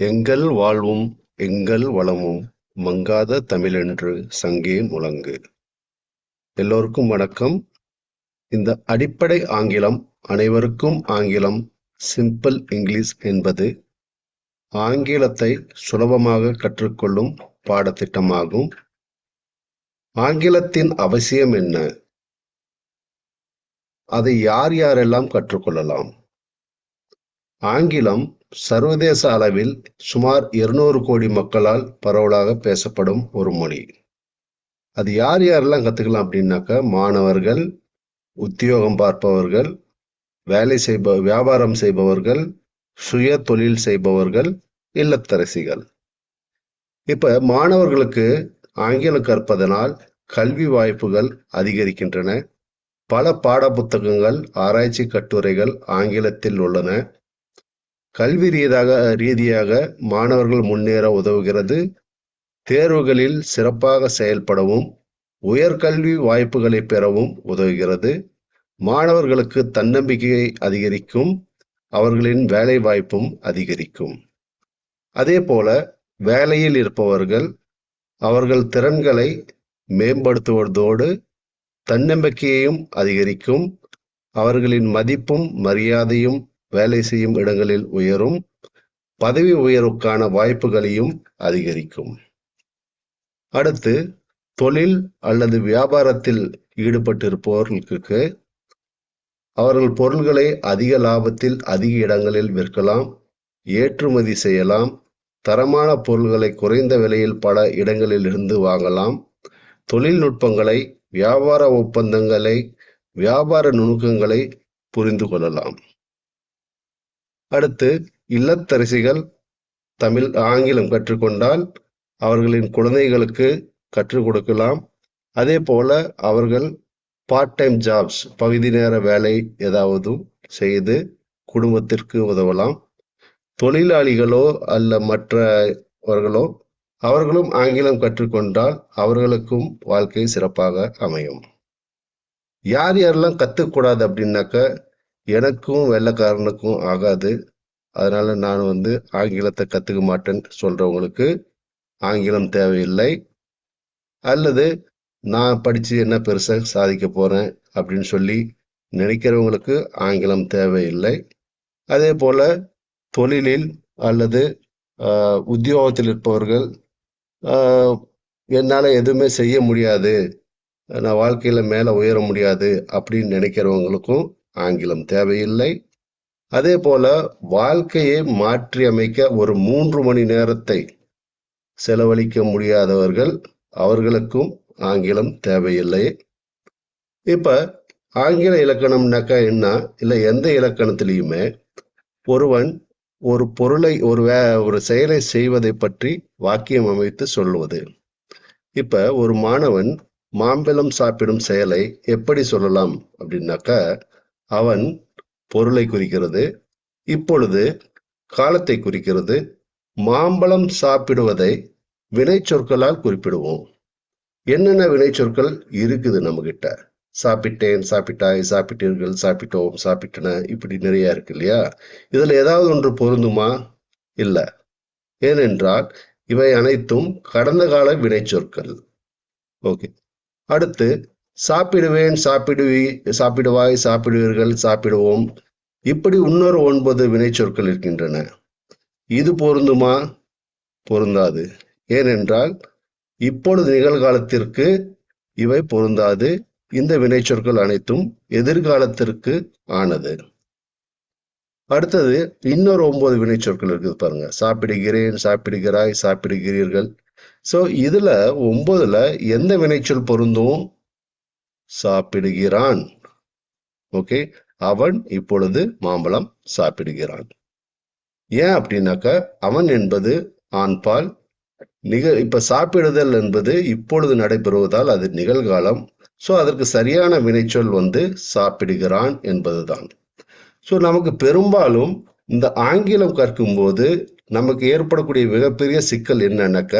எங்கள் வாழ்வும் எங்கள் வளமும் மங்காத தமிழென்று சங்கே முழங்கு. எல்லோருக்கும் வணக்கம். இந்த அடிப்படை ஆங்கிலம் அனைவருக்கும் ஆங்கிலம் சிம்பிள் இங்கிலீஷ் என்பது ஆங்கிலத்தை சுலபமாக கற்றுக்கொள்ளும் பாடத்திட்டமாகும். ஆங்கிலத்தின் அவசியம் என்ன? அதை யார் யாரெல்லாம் கற்றுக்கொள்ளலாம்? ஆங்கிலம் சர்வதேச அளவில் சுமார் இருநூறு கோடி மக்களால் பரவலாக பேசப்படும் ஒரு மொழி. அது யார் யாரெல்லாம் கற்றுக்கலாம் அப்படின்னாக்கா மாணவர்கள் உத்தியோகம் பார்ப்பவர்கள் வேலை செய்ப வியாபாரம் செய்பவர்கள் சுய தொழில் செய்பவர்கள் இல்லத்தரசிகள். இப்ப மாணவர்களுக்கு ஆங்கிலம் கற்பதனால் கல்வி வாய்ப்புகள் அதிகரிக்கின்றன. பல பாட புத்தகங்கள் ஆராய்ச்சி கட்டுரைகள் ஆங்கிலத்தில் உள்ளன. கல்வி ரீதியாக ரீதியாக மாணவர்கள் முன்னேற உதவுகிறது. தேர்வுகளில் சிறப்பாக செயல்படவும் உயர்கல்வி வாய்ப்புகளை பெறவும் உதவுகிறது. மாணவர்களுக்கு தன்னம்பிக்கையை அதிகரிக்கும் அவர்களின் வேலை வாய்ப்பும் அதிகரிக்கும். அதே போல வேலையில் இருப்பவர்கள் அவர்கள் திறன்களை மேம்படுத்துவதோடு தன்னம்பிக்கையையும் அதிகரிக்கும் அவர்களின் மதிப்பும் மரியாதையும் வேலை செய்யும் இடங்களில் உயரும் பதவி உயர்வுக்கான வாய்ப்புகளையும் அதிகரிக்கும். அடுத்து தொழில் அல்லது வியாபாரத்தில் ஈடுபட்டிருப்பவர்களுக்கு அவர்கள் பொருள்களை அதிக லாபத்தில் அதிக இடங்களில் விற்கலாம் ஏற்றுமதி செய்யலாம் தரமான பொருள்களை குறைந்த விலையில் பல இடங்களில் இருந்து வாங்கலாம் தொழில்நுட்பங்களை வியாபார ஒப்பந்தங்களை வியாபார நுணுக்கங்களை புரிந்து கொள்ளலாம். அடுத்து இல்லத்தரசிகள் தமிழ் ஆங்கிலம் கற்றுக்கொண்டால் அவர்களின் குழந்தைகளுக்கு கற்றுக் கொடுக்கலாம். அதே போல அவர்கள் பார்ட் டைம் ஜாப்ஸ் பகுதி நேர வேலை ஏதாவது செய்து குடும்பத்திற்கு உதவலாம். தொழிலாளிகளோ அல்ல மற்றவர்களோ அவர்களும் ஆங்கிலம் கற்றுக்கொண்டால் அவர்களுக்கும் வாழ்க்கை சிறப்பாக அமையும். யார் யாரெல்லாம் கற்றுக்கூடாது அப்படின்னாக்க எனக்கும் வெள்ளக்காரனுக்கும் ஆகாது. அதனால நான் வந்து ஆங்கிலத்தை கற்றுக்க மாட்டேன்னு சொல்றவங்களுக்கு. ஆங்கிலம் தேவையில்லை. அல்லது நான் படித்து என்ன பெருசாக சாதிக்க போகிறேன் அப்படின்னு சொல்லி நினைக்கிறவங்களுக்கு ஆங்கிலம் தேவையில்லை. அதே போல் தொழிலில் அல்லது உத்தியோகத்தில் இருப்பவர்கள் என்னால் எதுவுமே செய்ய முடியாது. நான் வாழ்க்கையில் மேலே உயர முடியாது அப்படின்னு நினைக்கிறவங்களுக்கும் ஆங்கிலம் தேவையில்லை. அதே போல வாழ்க்கையை மாற்றி அமைக்க ஒரு மூன்று மணி நேரத்தை செலவழிக்க முடியாதவர்கள் அவர்களுக்கும் ஆங்கிலம் தேவையில்லை. இப்ப ஆங்கில இலக்கணம்னாக்கா என்ன? இல்லை எந்த இலக்கணத்திலையுமே ஒருவன் ஒரு பொருளை ஒரு வே ஒரு செயலை செய்வதை பற்றி வாக்கியம் அமைத்து சொல்லுவது. இப்ப ஒரு மாணவன் மாம்பழம் சாப்பிடும் செயலை எப்படி சொல்லலாம் அப்படின்னாக்கா அவன் பொருளை குறிக்கிறது இப்பொழுது காலத்தை குறிக்கிறது மாம்பழம் சாப்பிடுவதை வினை சொற்களால் குறிப்பிடுவோம். என்னென்ன வினை சொற்கள் இருக்குது நம்ம கிட்ட சாப்பிட்டேன் சாப்பிட்டாய் சாப்பிட்டீர்கள் சாப்பிட்டோம் சாப்பிட்டன இப்படி நிறைய இருக்கு இல்லையா? இதுல ஏதாவது ஒன்று பொருந்துமா? இல்ல. ஏனென்றால் இவை அனைத்தும் கடந்த கால வினை சொற்கள் ஓகே. அடுத்து சாப்பிடுவேன் சாப்பிடுவி சாப்பிடுவாய் சாப்பிடுவீர்கள் சாப்பிடுவோம். இப்படி இன்னொரு ஒன்பது வினைச்சொற்கள் இருக்கின்றன. இது பொருந்துமா? பொருந்தாது. ஏனென்றால் இப்பொழுது நிகழ்காலத்திற்கு இவை பொருந்தாது. இந்த வினைச்சொற்கள் அனைத்தும் எதிர்காலத்திற்கு ஆனது. அடுத்தது இன்னொரு ஒன்பது வினைச்சொற்கள் இருக்குது பாருங்க. சாப்பிடுகிறேன் சாப்பிடுகிறாய் சாப்பிடுகிறீர்கள். சோ இதுல ஒன்பதுல எந்த வினைச்சொல் பொருந்தும்? சாப்பிடுகிறான். ஓகே அவன் இப்பொழுது மாம்பழம் சாப்பிடுகிறான். ஏன் அப்படின்னாக்க அவன் என்பது ஆண்பால் நிக இப்ப சாப்பிடுதல் என்பது இப்பொழுது நடைபெறுவதால் அது நிகழ்காலம். ஸோ அதற்கு சரியான வினைச்சொல் வந்து சாப்பிடுகிறான் என்பதுதான். ஸோ நமக்கு பெரும்பாலும் இந்த ஆங்கிலம் கற்கும்போது நமக்கு ஏற்படக்கூடிய மிகப்பெரிய சிக்கல் என்னன்னாக்க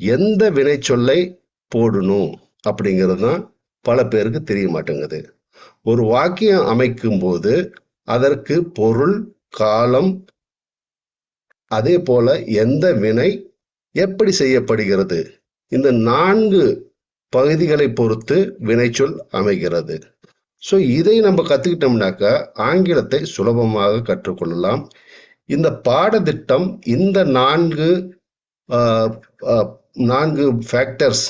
எந்த வினைச்சொல்லை போடணும் அப்படிங்கிறது தான் பல பேருக்கு தெரிய மாட்டேங்குது. ஒரு வாக்கியம் அமைக்கும் போது அதற்கு பொருள் காலம் அதே போல எந்த வினை எப்படி செய்யப்படுகிறது? இந்த நான்கு பகுதிகளை பொறுத்து வினைச்சொல் அமைகிறது. ஸோ இதை நம்ம கத்துக்கிட்டோம்னாக்கா ஆங்கிலத்தை சுலபமாக கற்றுக்கொள்ளலாம். இந்த பாடத்திட்டம் இந்த நான்கு ஆஹ், நான்கு ஃபேக்டர்ஸ்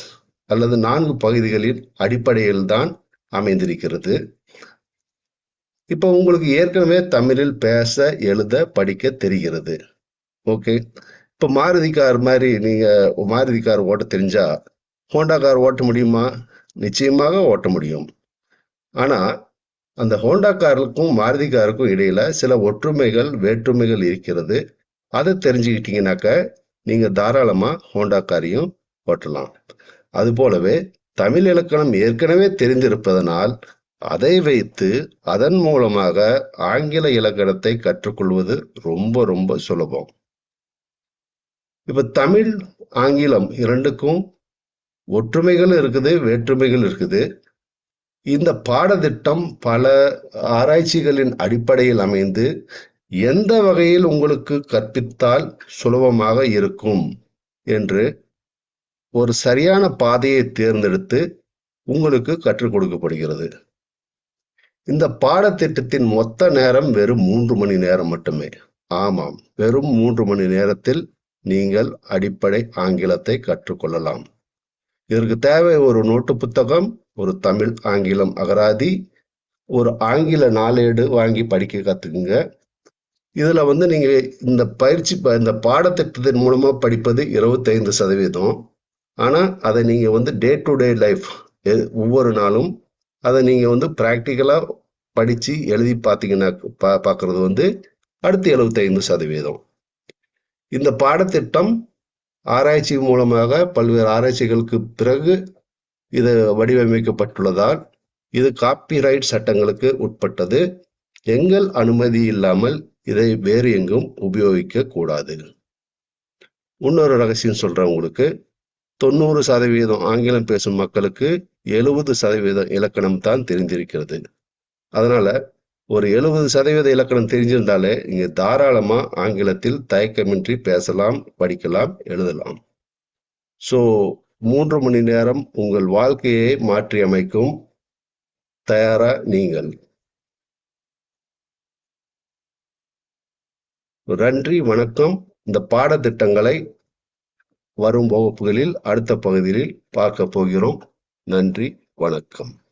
அல்லது நான்கு பகுதிகளின் அடிப்படையில் தான் அமைந்திருக்கிறது. இப்போ உங்களுக்கு ஏற்கனவே தமிழில் பேச எழுத படிக்க தெரிகிறது. ஓகே. இப்போ மாருதி கார் மாதிரி நீங்கள் மாருதி கார் ஓட்ட தெரிஞ்சா ஹோண்டா கார் ஓட்ட முடியுமா? நிச்சயமாக ஓட்ட முடியும். ஆனா அந்த ஹோண்டா காருக்கும் மாருதி காருக்கும் இடையில சில ஒற்றுமைகள் வேற்றுமைகள் இருக்கிறது. அதை தெரிஞ்சுக்கிட்டீங்கன்னாக்க நீங்க தாராளமாக ஹோண்டா காரையும் ஓட்டலாம். அது போலவே தமிழ் இலக்கணம் ஏற்கனவே தெரிந்திருப்பதனால் அதை வைத்து அதன் மூலமாக ஆங்கில இலக்கணத்தை கற்றுக்கொள்வது ரொம்ப ரொம்ப சுலபம். இப்ப தமிழ் ஆங்கிலம் இரண்டுக்கும் ஒற்றுமைகள் இருக்குது வேற்றுமைகள் இருக்குது. இந்த பாடத்திட்டம் பல ஆராய்ச்சிகளின் அடிப்படையில் அமைந்து எந்த வகையில் உங்களுக்கு கற்பித்தால் சுலபமாக இருக்கும் என்று ஒரு சரியான பாதையை தேர்ந்தெடுத்து உங்களுக்கு கற்றுக் கொடுக்கப்படுகிறது. இந்த பாடத்திட்டத்தின் மொத்த நேரம் வெறும் மூன்று மணி நேரம் மட்டுமே. ஆமாம் வெறும் மூன்று மணி நேரத்தில் நீங்கள் அடிப்படை ஆங்கிலத்தை கற்றுக்கொள்ளலாம். இதற்கு தேவை ஒரு நோட்டு புத்தகம் ஒரு தமிழ் ஆங்கிலம் அகராதி ஒரு ஆங்கில நாளேடு வாங்கி படிக்க கத்துக்குங்க. இதுல வந்து நீங்க இந்த பயிற்சி இந்த பாடத்திட்டத்தின் மூலமா படிப்பது இருபத்தைந்து சதவீதம். ஆனால் அதை நீங்கள் வந்து டே டு டே லைஃப் ஒவ்வொரு நாளும் அதை நீங்கள் வந்து ப்ராக்டிக்கலாக படித்து எழுதி பார்த்தீங்கன்னா பா பார்க்குறது வந்து அடுத்து எழுபத்தைந்து சதவீதம். இந்த பாடத்திட்டம் ஆராய்ச்சி மூலமாக பல்வேறு ஆராய்ச்சிகளுக்கு பிறகு இது வடிவமைக்கப்பட்டுள்ளதால் இது காப்பிரைட் சட்டங்களுக்கு உட்பட்டது. எங்கள் அனுமதி இல்லாமல் இதை வேறு எங்கும் உபயோகிக்க கூடாது இன்னொரு ரகசியம் சொல்றேன் உங்களுக்கு. தொண்ணூறு சதவீதம் ஆங்கிலம் பேசும் மக்களுக்கு எழுபது சதவீதம் இலக்கணம் தான் தெரிந்திருக்கிறது. அதனால ஒரு எழுபது சதவீத இலக்கணம் தெரிஞ்சிருந்தாலே நீங்க தாராளமா ஆங்கிலத்தில் தயக்கமின்றி பேசலாம் படிக்கலாம் எழுதலாம். ஸோ மூன்று மணி நேரம் உங்கள் வாழ்க்கையை மாற்றி அமைக்கும். தயாரா நீங்கள். நன்றி வணக்கம். இந்த பாடத்திட்டங்களை வரும் வகுப்புகளில் அடுத்த பகுதியில் பார்க்க போகிறோம். நன்றி வணக்கம்.